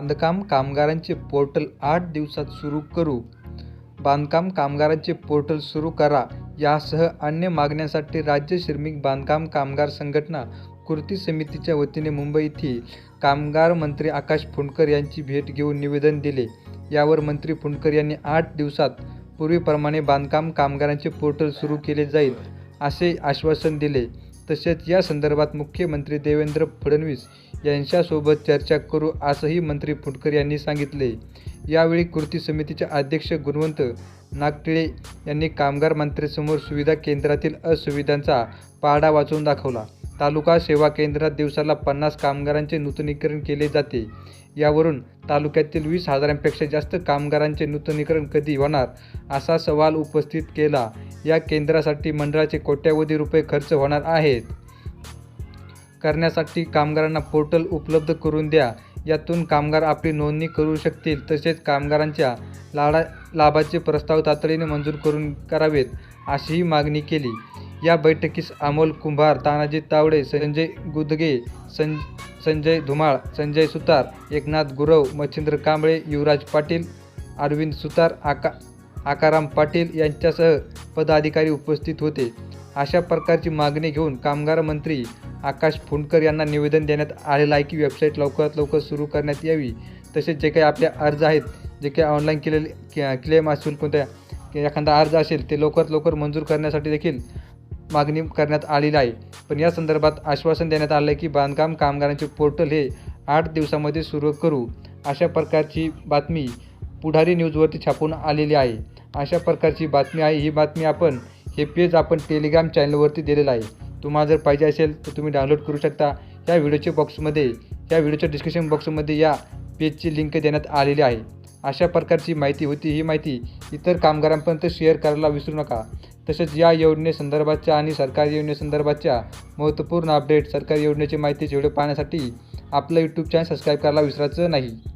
बांधकाम कामगारांचे पोर्टल आठ दिवसात सुरू करू. बांधकाम कामगारांचे पोर्टल सुरू करा. यासह अन्य मागण्यांसाठी राज्य श्रमिक बांधकाम कामगार संघटना कृती समितीच्या वतीने मुंबई येथे कामगार मंत्री आकाश फुंडकर यांची भेट घेऊन निवेदन दिले. यावर मंत्री फुंडकर यांनी आठ दिवसात पूर्वीप्रमाणे बांधकाम कामगारांचे पोर्टल सुरू केले जाईल असे आश्वासन दिले. तसेच या संदर्भात मुख्यमंत्री देवेंद्र फडणवीस यांच्यासोबत चर्चा करू असंही मंत्री फुटकर यांनी सांगितले. यावेळी कृती समितीचे अध्यक्ष गुणवंत नागटिळे यांनी कामगार मंत्र्यांसमोर सुविधा केंद्रातील असुविधांचा पाडा वाचून दाखवला. तालुका सेवा केंद्रात दिवसाला पन्नास कामगारांचे नूतनीकरण केले जाते. यावरून तालुक्यातील वीस हजारांपेक्षा जास्त कामगारांचे नूतनीकरण कधी होणार असा सवाल उपस्थित केला. या केंद्रासाठी मंडळाचे कोट्यावधी रुपये खर्च होणार आहेत. करण्यासाठी कामगारांना पोर्टल उपलब्ध करून द्या. यातून कामगार आपली नोंदणी करू शकतील तसेच कामगारांच्या लाडा लाभाचे प्रस्ताव तातडीने मंजूर करून करावेत अशीही मागणी केली. या बैठकीस अमोल कुंभार तानाजी तावडे संजय गुदगे सं संजय धुमाळ संजय सुतार एकनाथ गुरव मच्छिंद्र कांबळे युवराज पाटील अरविंद सुतार आका आकाराम पाटील यांच्यासह पदाधिकारी उपस्थित होते. अशा प्रकारची मागणी घेऊन कामगार मंत्री आकाश फुंडकर यांना निवेदन देण्यात आलेलं आहे की वेबसाईट लवकरात लवकर सुरू करण्यात यावी. तसेच जे काही आपले अर्ज आहेत जे काही ऑनलाईन केलेले क्लेम असेल कोणत्या एखादा अर्ज असेल ते लवकरात लवकर मंजूर करण्यासाठी देखील मागणी करण्यात आलेली आहे. पण या संदर्भात आश्वासन देण्यात आलं आहे की बांधकाम कामगारांचे पोर्टल हे आठ दिवसामध्ये सुरू करू. अशा प्रकारची बातमी पुढारी न्यूजवरती छापून आलेली आहे. अशा प्रकारची बातमी आहे. ही बातमी आपण हे पेज आपण टेलिग्राम चॅनलवरती दिलेलं आहे. तुम्हाला जर पाहिजे असेल तर तुम्ही डाउनलोड करू शकता. या व्हिडिओच्या बॉक्समध्ये या व्हिडिओच्या डिस्क्रिप्शन बॉक्समध्ये या पेजची लिंक देण्यात आलेली आहे. अशा प्रकारची माहिती होती. ही माहिती इतर कामगारांपर्यंत शेअर करायला विसरू नका. तसेच या योजनेसंदर्भातच्या आणि सरकारी योजनेसंदर्भातच्या महत्त्वपूर्ण अपडेट सरकारी योजनेची माहिती जेवढे पाहण्यासाठी आपलं यूट्यूब चॅनल सबस्क्राईब करायला विसरायचं नाही.